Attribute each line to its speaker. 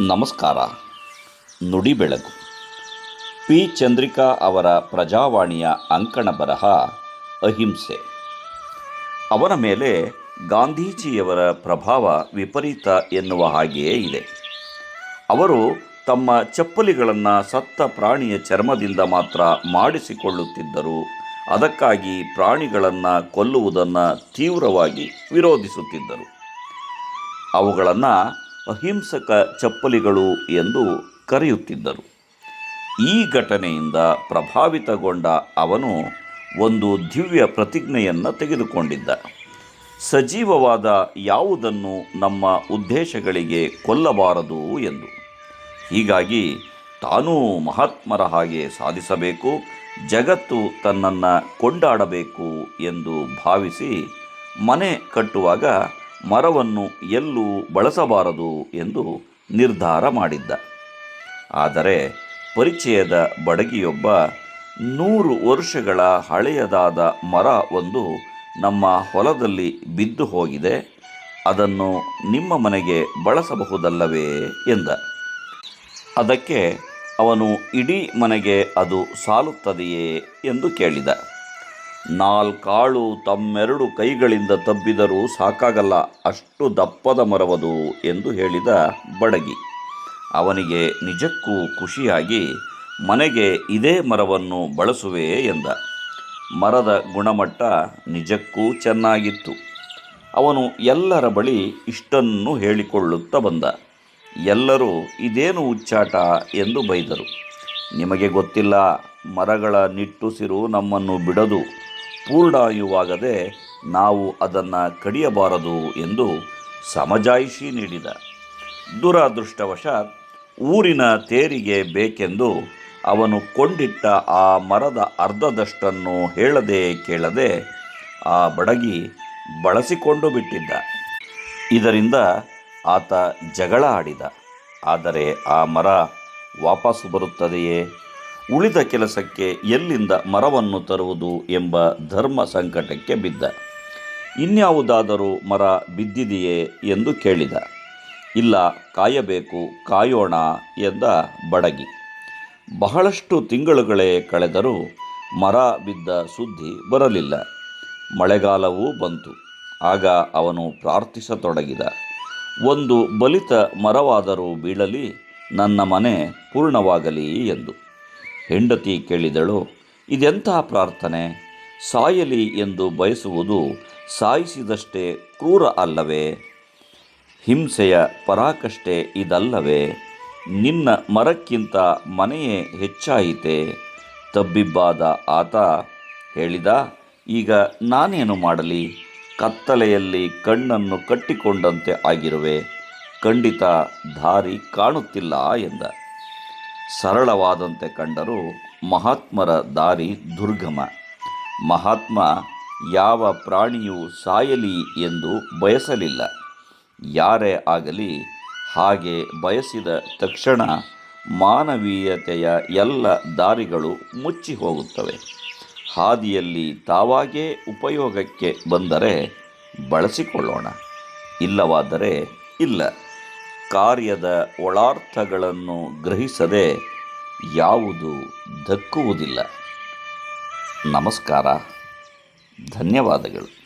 Speaker 1: ನಮಸ್ಕಾರ. ನುಡಿ ಬೆಳಕು ಪಿ. ಚಂದ್ರಿಕಾ ಅವರ ಪ್ರಜಾವಾಣಿಯ ಅಂಕಣ ಬರಹ ಅಹಿಂಸೆ. ಅವರ ಮೇಲೆ ಗಾಂಧೀಜಿಯವರ ಪ್ರಭಾವ ವಿಪರೀತ ಎನ್ನುವ ಹಾಗೆಯೇ ಇದೆ. ಅವರು ತಮ್ಮ ಚಪ್ಪಲಿಗಳನ್ನು ಸತ್ತ ಪ್ರಾಣಿಯ ಚರ್ಮದಿಂದ ಮಾತ್ರ ಮಾಡಿಸಿಕೊಳ್ಳುತ್ತಿದ್ದರು. ಅದಕ್ಕಾಗಿ ಪ್ರಾಣಿಗಳನ್ನು ಕೊಲ್ಲುವುದನ್ನು ತೀವ್ರವಾಗಿ ವಿರೋಧಿಸುತ್ತಿದ್ದರು. ಅವುಗಳನ್ನು ಅಹಿಂಸಕ ಚಪ್ಪಲಿಗಳು ಎಂದು ಕರೆಯುತ್ತಿದ್ದರು. ಈ ಘಟನೆಯಿಂದ ಪ್ರಭಾವಿತಗೊಂಡ ಅವನು ಒಂದು ದಿವ್ಯ ಪ್ರತಿಜ್ಞೆಯನ್ನು ತೆಗೆದುಕೊಂಡಿದ್ದ. ಸಜೀವವಾದ ಯಾವುದನ್ನು ನಮ್ಮ ಉದ್ದೇಶಗಳಿಗೆ ಕೊಲ್ಲಬಾರದು ಎಂದು. ಹೀಗಾಗಿ ತಾನೂ ಮಹಾತ್ಮರ ಹಾಗೆ ಸಾಧಿಸಬೇಕು, ಜಗತ್ತು ತನ್ನನ್ನು ಕೊಂಡಾಡಬೇಕು ಎಂದು ಭಾವಿಸಿ ಮನೆ ಕಟ್ಟುವಾಗ ಮರವನ್ನು ಎಲ್ಲೂ ಬಳಸಬಾರದು ಎಂದು ನಿರ್ಧಾರ ಮಾಡಿದ್ದ. ಆದರೆ ಪರಿಚಯದ ಬಡಗಿಯೊಬ್ಬ ನೂರು ವರ್ಷಗಳ ಹಳೆಯದಾದ ಮರ ಒಂದು ನಮ್ಮ ಹೊಲದಲ್ಲಿ ಬಿದ್ದು ಹೋಗಿದೆ. ಅದನ್ನು ನಿಮ್ಮ ಮನೆಗೆ ಬಳಸಬಹುದಲ್ಲವೇ ಎಂದ. ಅದಕ್ಕೆ ಅವನು ಇಡೀ ಮನೆಗೆ ಅದು ಸಾಲುತ್ತದೆಯೇ ಎಂದು ಕೇಳಿದ. ನಾಲ್ಕಾಳು ತಮ್ಮೆರಡು ಕೈಗಳಿಂದ ತಬ್ಬಿದರೂ ಸಾಕಾಗಲ್ಲ, ಅಷ್ಟು ದಪ್ಪದ ಮರವದು ಎಂದು ಹೇಳಿದ ಬಡಗಿ. ಅವನಿಗೆ ನಿಜಕ್ಕೂ ಖುಷಿಯಾಗಿ, ಮನೆಗೆ ಇದೇ ಮರವನ್ನು ಬಳಸುವೆ ಎಂದ. ಮರದ ಗುಣಮಟ್ಟ ನಿಜಕ್ಕೂ ಚೆನ್ನಾಗಿತ್ತು. ಅವನು ಎಲ್ಲರ ಬಳಿ ಇಷ್ಟನ್ನು ಹೇಳಿಕೊಳ್ಳುತ್ತಾ ಬಂದ. ಎಲ್ಲರೂ, ಇದೇನು ಉಚ್ಚಾಟ ಎಂದು ಬೈದರು. ನಿಮಗೆ ಗೊತ್ತಿಲ್ಲ, ಮರಗಳ ನಿಟ್ಟುಸಿರು ನಮ್ಮನ್ನು ಬಿಡದು. ಪೂರ್ಣಾಯುವಾಗದೆ ನಾವು ಅದನ್ನು ಕಡಿಯಬಾರದು ಎಂದು ಸಮಜಾಯಿಷಿ ನೀಡಿದ. ದುರದೃಷ್ಟವಶಾತ್ ಊರಿನ ತೇರಿಗೆ ಬೇಕೆಂದು ಅವನು ಕೊಂಡಿಟ್ಟ ಆ ಮರದ ಅರ್ಧದಷ್ಟನ್ನು ಹೇಳದೆ ಕೇಳದೆ ಆ ಬಡಗಿ ಬಳಸಿಕೊಂಡು ಬಿಟ್ಟಿದ್ದ. ಇದರಿಂದ ಆತ ಜಗಳ ಆಡಿದ. ಆದರೆ ಆ ಮರ ವಾಪಸ್ಸು ಬರುತ್ತದೆಯೇ? ಉಳಿದ ಕೆಲಸಕ್ಕೆ ಎಲ್ಲಿಂದ ಮರವನ್ನು ತರುವುದು ಎಂಬ ಧರ್ಮ ಸಂಕಟಕ್ಕೆ ಬಿದ್ದ. ಇನ್ಯಾವುದಾದರೂ ಮರ ಬಿದ್ದಿದೆಯೇ ಎಂದು ಕೇಳಿದ. ಇಲ್ಲ, ಕಾಯಬೇಕು, ಕಾಯೋಣ ಎಂದ ಬಡಗಿ. ಬಹಳಷ್ಟು ತಿಂಗಳುಗಳೇ ಕಳೆದರೂ ಮರ ಬಿದ್ದ ಸುದ್ದಿ ಬರಲಿಲ್ಲ. ಮಳೆಗಾಲವೂ ಬಂತು. ಆಗ ಅವನು ಪ್ರಾರ್ಥಿಸತೊಡಗಿದ. ಒಂದು ಬಲಿತ ಮರವಾದರೂ ಬೀಳಲಿ, ನನ್ನ ಮನೆ ಪೂರ್ಣವಾಗಲಿ ಎಂದು. ಹೆಂಡತಿ ಕೇಳಿದಳು, ಇದೆಂಥ ಪ್ರಾರ್ಥನೆ? ಸಾಯಲಿ ಎಂದು ಬಯಸುವುದು ಸಾಯಿಸಿದಷ್ಟೇ ಕ್ರೂರ ಅಲ್ಲವೇ? ಹಿಂಸೆಯ ಪರಾಕಷ್ಟೆ ಇದಲ್ಲವೇ? ನಿನ್ನ ಮರಕ್ಕಿಂತ ಮನೆಯೇ ಹೆಚ್ಚಾಯಿತೆ? ತಬ್ಬಿಬ್ಬಾದ ಆತ ಹೇಳಿದ, ಈಗ ನಾನೇನು ಮಾಡಲಿ? ಕತ್ತಲೆಯಲ್ಲಿ ಕಣ್ಣನ್ನು ಕಟ್ಟಿಕೊಂಡಂತೆ ಆಗಿರುವೆ. ಖಂಡಿತ ದಾರಿ ಕಾಣುತ್ತಿಲ್ಲ ಎಂದ. ಸರಳವಾದಂತೆ ಕಂಡರೂ ಮಹಾತ್ಮರ ದಾರಿ ದುರ್ಗಮ. ಮಹಾತ್ಮ ಯಾವ ಪ್ರಾಣಿಯೂ ಸಾಯಲಿ ಎಂದು ಬಯಸಲಿಲ್ಲ. ಯಾರೇ ಆಗಲಿ ಹಾಗೆ ಬಯಸಿದ ತಕ್ಷಣ ಮಾನವೀಯತೆಯ ಎಲ್ಲ ದಾರಿಗಳು ಮುಚ್ಚಿ ಹೋಗುತ್ತವೆ. ಹಾದಿಯಲ್ಲಿ ತಾವಾಗೇ ಉಪಯೋಗಕ್ಕೆ ಬಂದರೆ ಬಳಸಿಕೊಳ್ಳೋಣ. ಇಲ್ಲವಾದರೆ ಇಲ್ಲ. ಕಾರ್ಯದ ಒಳಾರ್ಥಗಳನ್ನು ಗ್ರಹಿಸದೆ ಯಾವುದು ದಕ್ಕುವುದಿಲ್ಲ. ನಮಸ್ಕಾರ. ಧನ್ಯವಾದಗಳು.